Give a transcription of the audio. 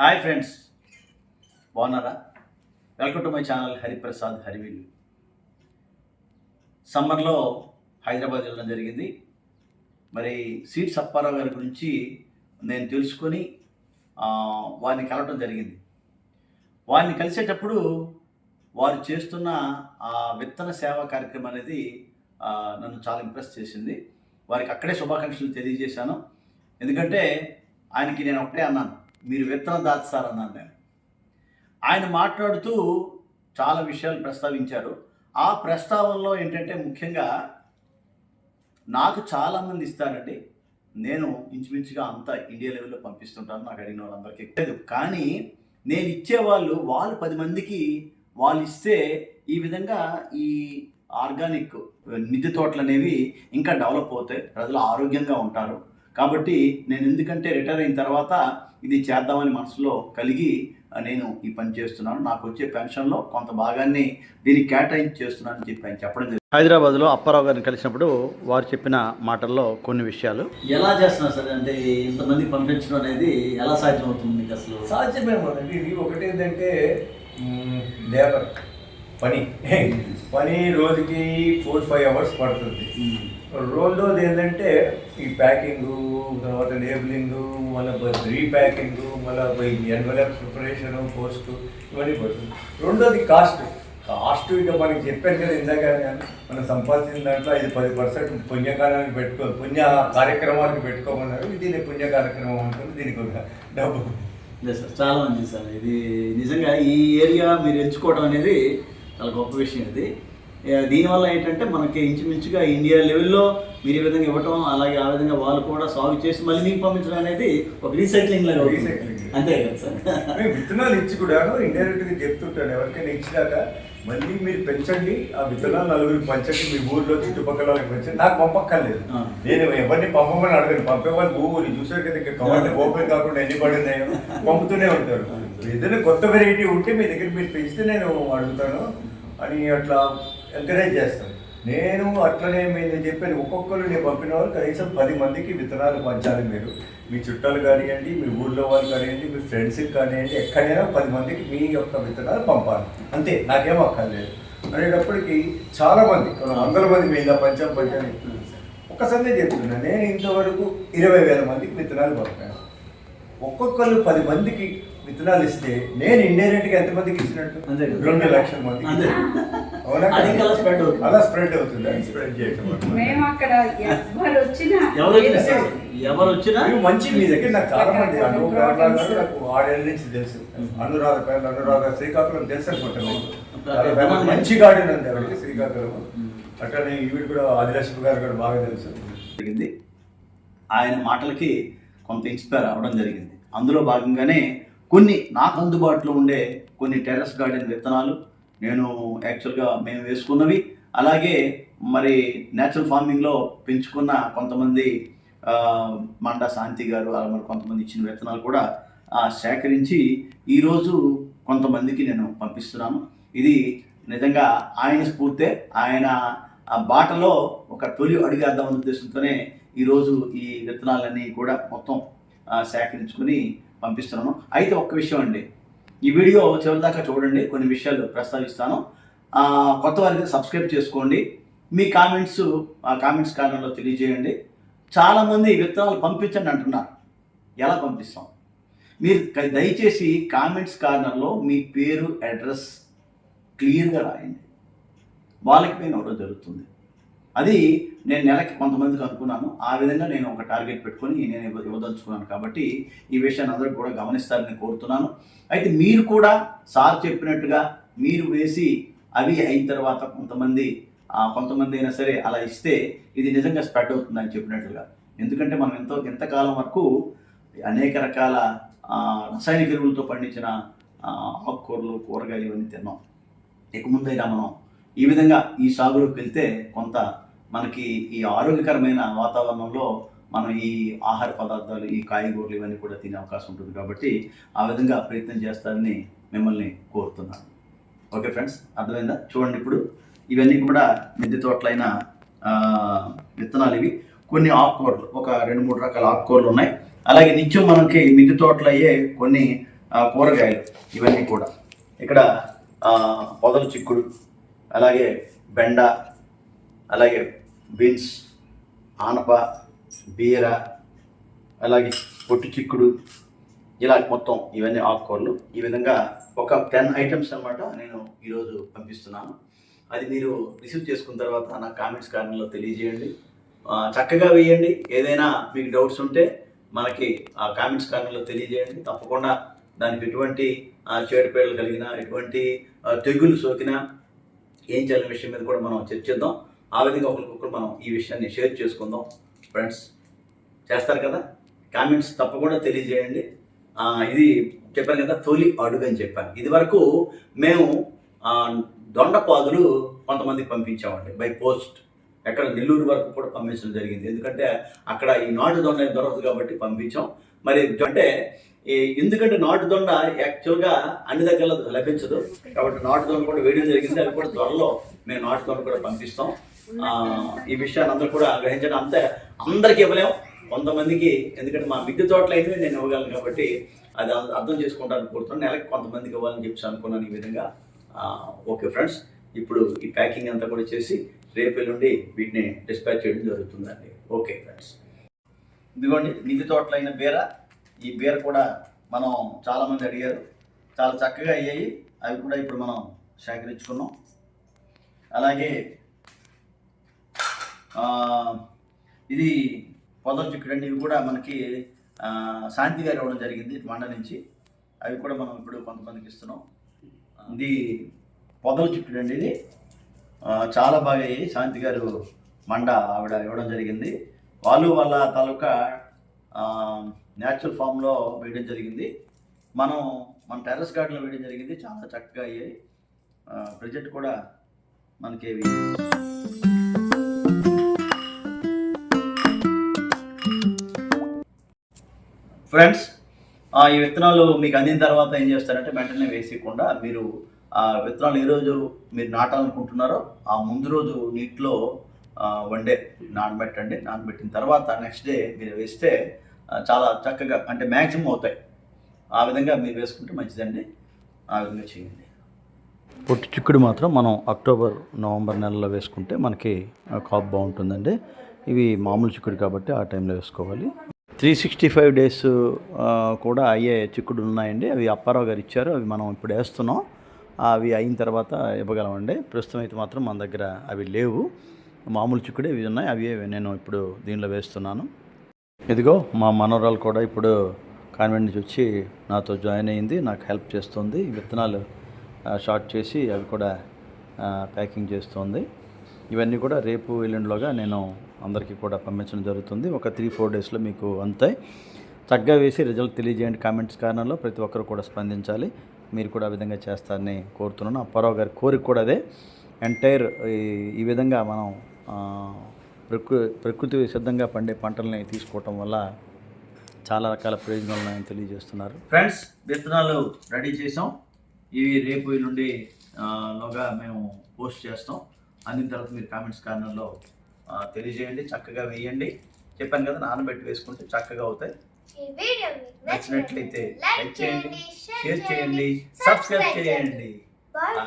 Hi friends. బాగున్నారా? Welcome to my channel Hariprasad Harivillu సమ్మర్లో హైదరాబాద్ వెళ్ళడం జరిగింది. మరి సీట్ సప్పారావు గారి గురించి నేను తెలుసుకొని వారిని కలవటం జరిగింది. వారిని కలిసేటప్పుడు వారు చేస్తున్న ఆ విత్తన సేవా కార్యక్రమం అనేది నన్ను చాలా ఇంప్రెస్ చేసింది. వారికి అక్కడే శుభాకాంక్షలు తెలియజేశాను. ఎందుకంటే ఆయనకి నేను ఒకటే అన్నాను. మీరు విత్తనం దాచుతారన్నాను నేను. ఆయన మాట్లాడుతూ చాలా విషయాలు ప్రస్తావించారు. ఆ ప్రస్తావనలో ఏంటంటే ముఖ్యంగా నాకు చాలామంది ఇస్తారండి. నేను ఇంచుమించుగా అంతా ఇండియా లెవెల్లో పంపిస్తుంటాను నాకు అడిగిన వాళ్ళందరికీ లేదు కానీ నేను ఇచ్చేవాళ్ళు వాళ్ళు పది మందికి వాళ్ళు ఇస్తే ఈ విధంగా ఈ ఆర్గానిక్ నిధి తోటలు అనేవి ఇంకా డెవలప్ అవుతాయి. ప్రజలు ఆరోగ్యంగా ఉంటారు. కాబట్టి నేను ఎందుకంటే రిటైర్ అయిన తర్వాత ఇది చేద్దామని మనసులో కలిగి నేను ఈ పని చేస్తున్నాను. నాకు వచ్చే పెన్షన్లో కొంత భాగాన్ని దీనికి కేటాయించి చేస్తున్నానని చెప్పి ఆయన చెప్పడం జరిగింది. హైదరాబాద్లో అప్పారావు గారిని కలిసినప్పుడు వారు చెప్పిన మాటల్లో కొన్ని విషయాలు. ఎలా చేస్తున్నారు సార్? అంటే ఇంతమంది పంపించడం అనేది ఎలా సాధ్యం అవుతుంది మీకు అసలు? సాధ్యమేమోనండి ఇది ఒకటి ఏంటంటే లేబర్. పని. పని రోజుకి ఫోర్ ఫైవ్ అవర్స్ పడుతుంది. రెండోది ఏంటంటే ఈ ప్యాకింగ్ తర్వాత లేబులింగ్ మళ్ళీ రీప్యాకింగ్ మళ్ళీ ఎన్వలప్ ప్రిపరేషన్ పోస్ట్ ఇవన్నీ పడుతుంది. రెండోది కాస్ట్. కాస్ట్ ఇక మనకి చెప్పాను కదా ఇందాక మనం సంపాదించిన దాంట్లో ఐదు పది పర్సెంట్ పుణ్యకాలానికి పెట్టుకో పుణ్య కార్యక్రమానికి పెట్టుకోమన్నారు. దీన్ని పుణ్య కార్యక్రమం అంటారు దీనికి ఒక డబ్బు. సార్ చాలా మంచిది సార్. ఇది నిజంగా ఈ ఏరియా మీరు ఎంచుకోవడం అనేది చాలా గొప్ప విషయం ఇది. దీనివల్ల ఏంటంటే మనకి ఇంచుమించుగా ఇండియా లెవెల్లో మీరు ఈ విధంగా ఇవ్వటం అలాగే ఆ విధంగా వాళ్ళు కూడా సాగు చేసి మళ్ళీ మీకు పంపించడం అనేది ఒక రీసైక్లింగ్ లాగా. Recycling. అంతే కదా సార్ విత్తనాలు ఇచ్చి కూడాను ఇండైరెక్ట్గా చెప్తుంటాను ఎవరికైనా ఇచ్చినాక మళ్ళీ మీరు పెంచండి ఆ విత్తనాలు నలుగురికి పంచండి మీ ఊర్లో చుట్టుపక్కల వాళ్ళకి పెంచండి నాకు పంపక్కర్లేదు. నేను ఎవరిని పంపమని అడగను పంపేవాళ్ళు భూములు చూసారు కదా ఇంకా కవర్లు ఓపెన్ కాకుండా ఎన్ని పడి ఉన్నాయో పంపుతూనే ఉంటారు ఏదైనా కొత్త వెరైటీ ఉంటే మీ దగ్గర మీరు పెంచితే నేను అడుగుతాను అని అట్లా ఎంకరేజ్ చేస్తాను. నేను అట్లనే మీరు చెప్పాను ఒక్కొక్కరు నేను పంపిన వాళ్ళు కనీసం పది మందికి విత్తనాలు పంచాలి మీరు. మీ చుట్టాలు కానివ్వండి మీ ఊర్లో వాళ్ళు కానివ్వండి మీ ఫ్రెండ్స్కి కానివ్వండి ఎక్కడైనా పది మందికి మీ యొక్క విత్తనాలు పంపాలి. అంతే నాకేం అక్కర్లేదు. అనేటప్పటికి చాలా మంది కొన్ని వందల మంది మీ ఇలా పంచాం పంచాలి ఒక్కసారి చెప్తున్నా నేను ఇంతవరకు ఇరవై వేల మందికి విత్తనాలు పంపాను. ఒక్కొక్కరు పది మందికి విత్తనాలు ఇస్తే నేను ఇండైరెక్ట్గా ఎంత మందికి ఇచ్చినట్టు. రెండు లక్షల మంది అది ఇంకా అలా spread అవుతుంది. అలా స్ప్రెడ్ అవుతుంది అది స్ప్రెడ్ చేయటం. మేము అక్కడ ఎవరు వచ్చినా ఎవరు వచ్చినా ఎవరు వచ్చినా ఇవి మంచి మీ దగ్గర నాకు చాలా మంది అనురాధ గారు నాకు ఆడేళ్ళ నుంచి తెలుసు. అనురాధ పేరు అనురాధ శ్రీకాకుళం తెలుసు అనుకుంటాను. మంచి గార్డెన్ ఉంది ఆవిడకి శ్రీకాకుళం అట్లనే ఈవిడ కూడా ఆదిలక్ష్మి గారు కూడా బాగా తెలుసు. జరిగింది ఆయన మాటలకి కొంత ఇన్స్పైర్ అవ్వడం జరిగింది. అందులో భాగంగానే కొన్ని నాకు అందుబాటులో ఉండే కొన్ని టెర్రస్ గార్డెన్ విత్తనాలు నేను యాక్చువల్గా మేము వేసుకున్నవి. అలాగే మరి నేచురల్ ఫార్మింగ్లో పెంచుకున్న కొంతమంది మండా శాంతి గారు అలా మరి కొంతమంది ఇచ్చిన విత్తనాలు కూడా సేకరించి ఈరోజు కొంతమందికి నేను పంపిస్తున్నాను. ఇది నిజంగా ఆయన స్ఫూర్తే ఆయన ఆ బాటలో ఒక తొలి అడుగేద్దామన్న ఉద్దేశంతోనే ఈరోజు ఈ విత్తనాలన్నీ కూడా మొత్తం సేకరించుకొని సేకరించుకుని పంపిస్తున్నాను. అయితే ఒక్క విషయం అండి. ఈ వీడియో చివరిదాకా చూడండి. కొన్ని విషయాలు ప్రస్తావిస్తాను. కొత్త వారికి సబ్స్క్రైబ్ చేసుకోండి. మీ కామెంట్స్ ఆ కామెంట్స్ కారణంలో తెలియజేయండి. చాలామంది విత్తనాలు పంపించండి అంటున్నారు. ఎలా పంపిస్తాం? మీరు దయచేసి కామెంట్స్ కార్నర్లో మీ పేరు అడ్రస్ క్లియర్గా రాయండి. వాళ్ళకి మేము ఇవ్వడం జరుగుతుంది. అది నేను నెలకి కొంతమందికి అనుకున్నాను. ఆ విధంగా నేను ఒక టార్గెట్ పెట్టుకొని నేను ఇవ్వదలుచుకున్నాను. కాబట్టి ఈ విషయాన్ని అందరూ కూడా గమనిస్తారని కోరుతున్నాను. అయితే మీరు కూడా సార్ చెప్పినట్టుగా మీరు వేసి అవి అయిన తర్వాత కొంతమంది కొంతమంది అయినా సరే అలా ఇస్తే ఇది నిజంగా స్ప్రెడ్ అవుతుందని చెప్పినట్లుగా. ఎందుకంటే మనం ఎంతో ఎంతకాలం వరకు అనేక రకాల రసాయన రసాయనిక ఎరువులతో పండించిన ఆకుకూరలు కూరగాయలు ఇవన్నీ తిన్నాం. ఇక ముందైనా మనం ఈ విధంగా ఈ సాగులోకి వెళ్తే కొంత మనకి ఈ ఆరోగ్యకరమైన వాతావరణంలో మనం ఈ ఆహార పదార్థాలు ఈ కాయగూరలు ఇవన్నీ కూడా తినే అవకాశం ఉంటుంది కాబట్టి ఆ విధంగా ప్రయత్నం చేస్తారని మిమ్మల్ని కోరుతున్నాను. ఓకే ఫ్రెండ్స్ అర్థమైందా? చూడండి ఇప్పుడు. ఇవన్నీ కూడా మిద్దె తోటలైన విత్తనాలు ఇవి. కొన్ని ఆకుకూరలు ఒక రెండు మూడు రకాల ఆకుకూరలు ఉన్నాయి. అలాగే నిత్యం మనకి మిద్దె తోటలు అయ్యే కొన్ని కూరగాయలు ఇవన్నీ కూడా. ఇక్కడ పొదలు పొదల చిక్కుడు అలాగే బెండ అలాగే బీన్స్ ఆనప బీర అలాగే పొట్టి చిక్కుడు ఇలా మొత్తం ఇవన్నీ ఆకుకూరలు. ఈ విధంగా ఒక టెన్ ఐటమ్స్ అన్నమాట నేను ఈరోజు పంపిస్తున్నాను. అది మీరు రిసీవ్ చేసుకున్న తర్వాత నా కామెంట్స్ కారణంలో తెలియజేయండి. చక్కగా వేయండి. ఏదైనా మీకు డౌట్స్ ఉంటే మనకి ఆ కామెంట్స్ కారణంలో తెలియజేయండి. తప్పకుండా దానికి ఎటువంటి ఆ, చీడపీడలు కలిగిన ఎటువంటి తెగులు సోకినా ఏం చేయాలనే విషయం మీద కూడా మనం చర్చిద్దాం ఆ విధంగా ఒకరికొకరు మనం ఈ విషయాన్ని షేర్ చేసుకుందాం. ఫ్రెండ్స్ చేస్తారు కదా? కామెంట్స్ తప్పకుండా తెలియజేయండి. ఇది చెప్పాను కదా తొలి అడుగు అని చెప్పాను. ఇది వరకు మేము దొండపాదులు కొంతమందికి పంపించామండి బై పోస్ట్ ఎక్కడ నెల్లూరు వరకు కూడా పంపించడం జరిగింది. ఎందుకంటే అక్కడ ఈ నాటు దొండ దొరకదు కాబట్టి పంపించాం. మరి అంటే ఎందుకంటే నాటు దొండ యాక్చువల్గా అన్ని దగ్గరలో లభించదు. కాబట్టి నాటు దొండ కూడా వేయడం జరిగింది. అది కూడా త్వరలో మేము నాటు దొండ కూడా పంపిస్తాం. ఈ విషయాన్ని అందరూ కూడా గ్రహించడం అంతే. అందరికీ ఇవ్వలేము కొంతమందికి ఎందుకంటే మా మిద్దె తోటలు అయితే నేను ఇవ్వగలను కాబట్టి అది అర్థం- చేసుకుంటాను కోరుతున్నాను. నెలకి కొంతమందికి ఇవ్వాలని చెప్పి అనుకున్నాను ఈ విధంగా. ఓకే ఫ్రెండ్స్ ఇప్పుడు ఈ ప్యాకింగ్ అంతా కూడా చేసి రేపు ఎల్లుండి వీటిని డిస్పాచ్ చేయడం జరుగుతుందండి. Okay friends. ఇదిగోండి మిద్దె తోటలైన అయిన ఈ బీర్ కూడా మనం చాలామంది అడిగారు. చాలా చక్కగా అయ్యాయి. అవి కూడా ఇప్పుడు మనం సేకరించుకున్నాం. అలాగే ఇది పొదల చిక్కుడు అండి. ఇవి కూడా మనకి శాంతి గారు ఇవ్వడం జరిగింది మండ నుంచి. అవి కూడా మనం ఇప్పుడు కొంతమందికి ఇస్తున్నాం. ఇది పొదల చిక్కుడు అండి ఇది. చాలా బాగా అయ్యాయి. శాంతి గారు మండ ఆవిడ ఇవ్వడం జరిగింది. వాళ్ళు వాళ్ళ తాలూకా న్యాచురల్ ఫామ్లో వేయడం జరిగింది. మనం మన టెర్రస్ గార్డెన్లో వేయడం జరిగింది. చాలా చక్కగా అయ్యాయి. ప్రజెంట్ కూడా మనకి ఫ్రెండ్స్ ఆ, ఈ విత్తనాలు మీకు అందిన తర్వాత ఏం చేస్తారంటే వెంటనే వేసేయకుండా మీరు ఆ విత్తనాలు ఏ రోజు మీరు నాటాలనుకుంటున్నారో ఆ ముందు రోజు నీటిలో వన్ డే నానబెట్టండి నానబెట్టిన తర్వాత నెక్స్ట్ డే మీరు వేస్తే చాలా చక్కగా అంటే మ్యాక్సిమం అవుతాయి. ఆ విధంగా మీరు వేసుకుంటే మంచిదండి. ఆ విధంగా చేయండి. పొట్టి చిక్కుడు మాత్రం మనం అక్టోబర్ నవంబర్ నెలలో వేసుకుంటే మనకి కాప్ బాగుంటుందండి. ఇవి మామూలు చిక్కుడు కాబట్టి ఆ టైంలో వేసుకోవాలి. త్రీ సిక్స్టీ ఫైవ్ డేస్ కూడా అయ్యే చిక్కుడు ఉన్నాయండి. అవి అప్పారావు గారు ఇచ్చారు. అవి మనం ఇప్పుడు వేస్తున్నాం. అవి అయిన తర్వాత ఇవ్వగలమండి. ప్రస్తుతం అయితే మాత్రం మన దగ్గర అవి లేవు. మామూలు చిక్కుడు ఇవి ఉన్నాయి. అవి నేను ఇప్పుడు దీనిలో వేస్తున్నాను. ఇదిగో మా మనోరాలు కూడా ఇప్పుడు కాన్వెంట్ నుంచి వచ్చి నాతో జాయిన్ అయింది. నాకు హెల్ప్ చేస్తుంది. విత్తనాలు షార్ట్ చేసి అవి కూడా ప్యాకింగ్ చేస్తుంది. ఇవన్నీ కూడా రేపు ఎల్లుండిలోగా నేను అందరికీ కూడా పంపించడం జరుగుతుంది. ఒక త్రీ ఫోర్ డేస్లో మీకు అంతాయి. చక్కగా వేసి రిజల్ట్ తెలియజేయండి కామెంట్స్ కారణంలో ప్రతి ఒక్కరు కూడా స్పందించాలి. మీరు కూడా ఆ విధంగా చేస్తారని కోరుతున్నాను. అప్పారావు గారి కోరిక కూడా అదే. ఎంటైర్ ఈ విధంగా మనం ప్రకృ ప్రకృతి సిద్ధంగా పండే పంటల్ని తీసుకోవటం వల్ల చాలా రకాల ప్రయోజనాలు ఉన్నాయని తెలియజేస్తున్నారు. ఫ్రెండ్స్ విత్తనాలు రెడీ చేసాం ఇవి రేపు నుండి లోగా మేము పోస్ట్ చేస్తాం. అందిన తర్వాత మీరు కామెంట్స్ కార్నర్లో తెలియజేయండి చక్కగా వేయండి. చెప్పాను కదా నానబెట్టి వేసుకుంటే చక్కగా అవుతాయి. ఈ వీడియో మీకు నచ్చినట్లయితే లైక్ చేయండి షేర్ చేయండి సబ్స్క్రైబ్ చేయండి. బాయ్